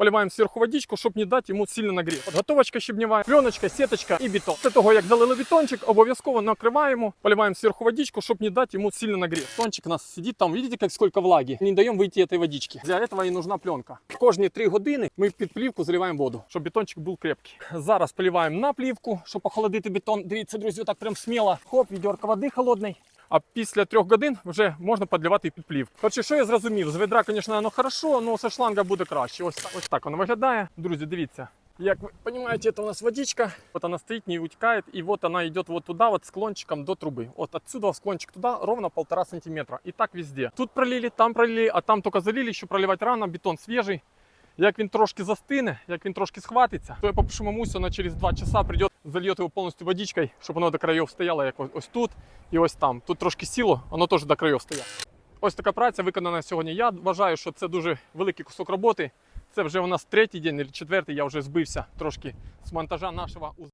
Поливаем сверху водичку, чтобы не дать ему сильно нагрев. Подготовочка щебнева, пленочка, сеточка і бетон. Після того, як залили бетончик, обов'язково накриваємо, поливаем сверху водичку, чтобы не дать ему сильно нагрев. Бетончик у нас сидит там, видите, как сколько влаги. Не даем выйти этой водички. Для этого и нужна пленка. Кожні 3 години ми під плівку заливаємо воду, щоб бетончик був крепкий. Зараз поливаємо на плівку, щоб охолодити бетон. Дивіться, друзі, так прям сміло. Хоп, відерка води холодний. А після трьох годин вже можна підливати і під плівку. Коротше, що я зрозумів? З ведра, звісно, воно хорошо, але з шланга буде краще. Ось так, ось так воно виглядає. Друзі, дивіться. Як ви розумієте, це у нас водичка. Вот она стоит, не утекает, и вот она идет вот туда, вот склончиком до трубы. Вот отсюда в склончик туда ровно полтора сантиметра. И так везде. Тут пролили, там пролили, а там только залили, еще проливать рано, бетон свежий. Як він трошки застине, як він трошки схватиться, то я попрошу мамусю, вона через 2 часа прийде, зальє его повністю водичкой, щоб воно до краев стояло, як ось тут і ось там. Тут трошки сіло, воно теж до країв стояло. Ось така праця виконана сьогодні. Я вважаю, що це дуже великий кусок роботи. Це вже у нас третій день чи четвертий, я вже збився трошки з монтажа нашого